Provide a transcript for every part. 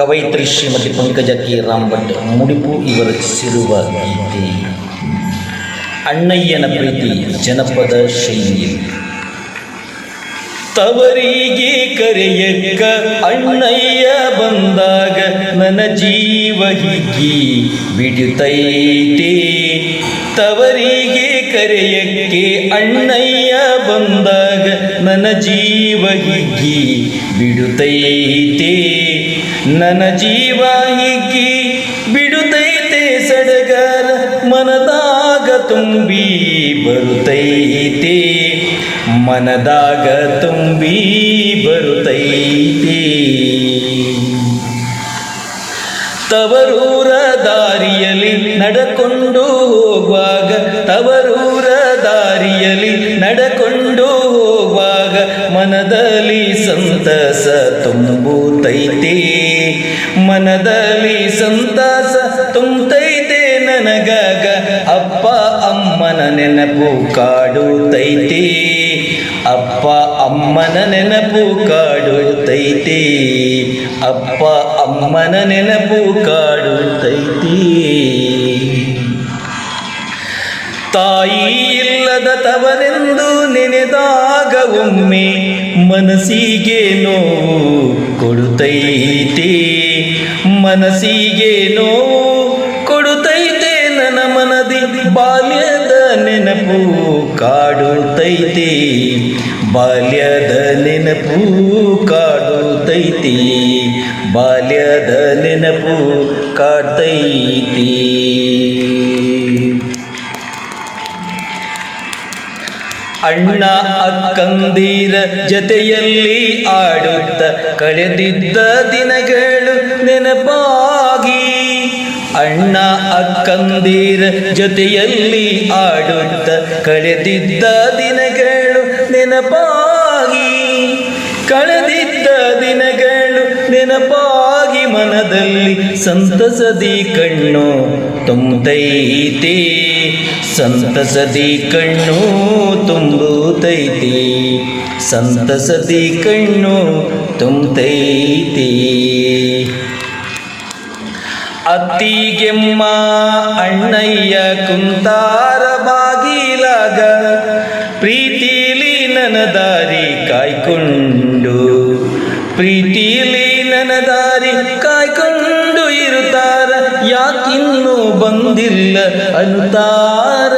ಕವಯಿತ್ರಿ ಶ್ರೀಮತಿ ಪಂಕಜ K ರಾಮ್ಭಟ್ ಮುಡಿಪು ಇವರ ಸಿರುವ ಗೀತೆ. ಅಣ್ಣಯ್ಯನ ಪ್ರೀತಿ, ಜನಪದ ಶೈಲಿಯಲ್ಲಿ ತವರಿಗೆ ಕರೆಯಕ್ಕ ಅಣ್ಣಯ್ಯ ಬಂದಾಗ ನನ್ನ ಜೀವ ಹಿಗ್ಗಿ ಬಿಡುತ್ತೈತೆ ತವರಿಗೆ ಕರೆಯಕ್ಕೆ ಅಣ್ಣಯ್ಯ ಬಂದಾಗ ನನ್ನ ಜೀವ ಹಿಗ್ಗಿ ಬಿಡುತ್ತೈತೆ ನನ್ನ ಜೀವ ಹಿಗ್ಗಿ ಬಿಡುತ್ತೈತೆ ಸಡಗರ ಮನದಾಗ ತುಂಬಿ ಬರುತ್ತೈತೆ ಮನದಾಗ ತುಂಬಿ ಬರುತ್ತೈತೆ ತವರೂರ ದಾರಿಯಲ್ಲಿ ನಡಕೊಂಡು ಹೋಗುವಾಗ, ತವರೂರ ದಾರಿಯಲ್ಲಿ ನಡಕೊಂಡು ಹೋಗುವಾಗ ಮನದಲ್ಲಿ ಸಂತಸ ತುಂಬುತ್ತೈತೆ ಮನದಲ್ಲಿ ಸಂತಸ ತುಂಬೈತೆ ನನಗಾಗ. ಅಪ್ಪ ಅಮ್ಮನ ನೆನಪು ಕಾಡುತ್ತೈತಿ. ಅಪ್ಪ ಅಮ್ಮನ ನೆನಪು ಕಾಡುತ್ತೈತಿ. ಅಪ್ಪ ಅಮ್ಮನ ನೆನಪು ಕಾಡುತ್ತೈತಿ. ತಾಯಿ ಇಲ್ಲದ ತವರೆಂದು ನೆನೆದಾಗ ಒಮ್ಮೆ ಮನಸ್ಸಿಗೆ ನೋವು ಕೊಡುತ್ತೈತೆ. ಮನಸ್ಸಿಗೆ ನೋವು ಕೊಡುತ್ತೈತೆ ನನ್ನ ಮನದಿ ಬಾಲ್ಯದ ನೆನಪು ಕಾಡುತ್ತೈತೆ. ಬಾಲ್ಯದ ನೆನಪು ಕಾಡುತ್ತೈತೆ. ಬಾಲ್ಯದ ನೆನಪು ಕಾಡ್ತೈತಿ. ಅಣ್ಣ ಅಕ್ಕಂದಿರ ಜತೆಯಲ್ಲಿ ಆಡುತ್ತ ಕಳೆದಿದ್ದ ದಿನಗಳು ನೆನಪಾಗಿ ಅಣ್ಣ ಅಕ್ಕಂದೀರ ಜೊತೆಯಲ್ಲಿ ಆಡುತ್ತ ಕಳೆದಿದ್ದ ದಿನಗಳು ನೆನಪಾಗಿ. ಕಳೆದಿದ್ದ ದಿನಗಳು ನೆನಪಾಗಿ ಮನದಲ್ಲಿ ಸಂತಸದಿ ಕಣ್ಣು ತುಂಬುತೈತಿ. ಸಂತಸದಿ ಕಣ್ಣು ತುಂಬುತ್ತೈತೆ ಸಂತಸದಿ ಕಣ್ಣು ತುಂಬೈತೆ ಅತ್ತಿಗೆಮ್ಮ ಅಣ್ಣಯ್ಯ ಕುಂತಾರ ಬಾಗಿಲಾಗ, ಪ್ರೀತಿಲಿ ನನ್ನ ದಾರಿ ಕಾಯ್ಕೊಂಡು, ಪ್ರೀತಿಲಿ ನನ್ನ ದಾರಿ ಕಾಯ್ಕೊಂಡು ಇರುತ್ತಾರ, ಯಾಕಿನ್ನು ಬಂದಿಲ್ಲ ಅಂತಾರ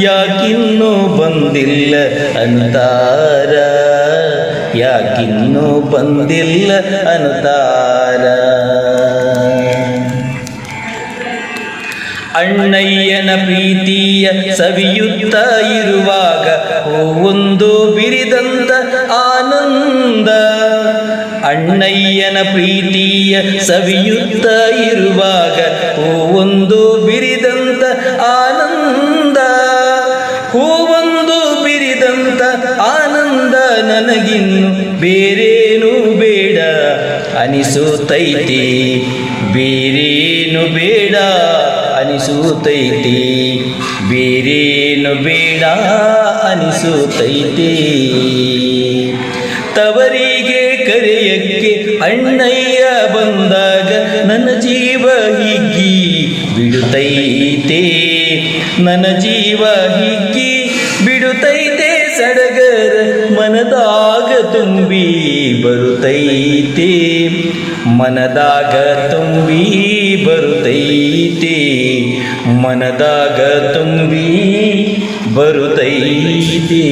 ಯಾಕಿನ್ನು ಬಂದಿಲ್ಲ ಅಂತಾರ ಯಾಕಿನ್ನು ಬಂದಿಲ್ಲ ಅಂತಾರ ಅಣ್ಣಯ್ಯನ ಪ್ರೀತಿಯ ಸವಿಯುತ್ತ ಇರುವಾಗ ಒಂದು ಬಿರಿದಂತ ಆನಂದ. ಅಣ್ಣಯ್ಯನ ಪ್ರೀತಿಯ ಸವಿಯುತ್ತ ಇರುವಾಗ ಒಂದು ಬಿರಿದಂತ ಆನಂದ. ಹೂವೊಂದು ಬಿರಿದಂತ ಆನಂದ ನನಗಿನ್ನು ಬೇರೇನೂ ಬೇಡ ಅನಿಸುತ್ತೈತಿ. ಬೇರೇನು ಬೇಡ ಅನಿಸುತ್ತೈತಿ ಬೇರೇನು ಬೇಡ ಅನಿಸುತ್ತೈತಿ ತವರಿಗೆ ಕರೆಯಕ್ಕೆ ಅಣ್ಣಯ್ಯ ಬಂದಾಗ ನನ್ನ ಜೀವ ಹಿಗ್ಗಿ ಬಿಡುತ್ತೈತೆ ನನ್ನ ಜೀವ ಹಿಗ್ಗಿ ತುಂಬಿ ಬರುತ್ತೈತೆ ಮನದಾಗ ತುಂಬಿ ಬರುತ್ತೈತೆ ಮನದಾಗ ತುಂಬಿ ಬರುತ್ತೈತೆ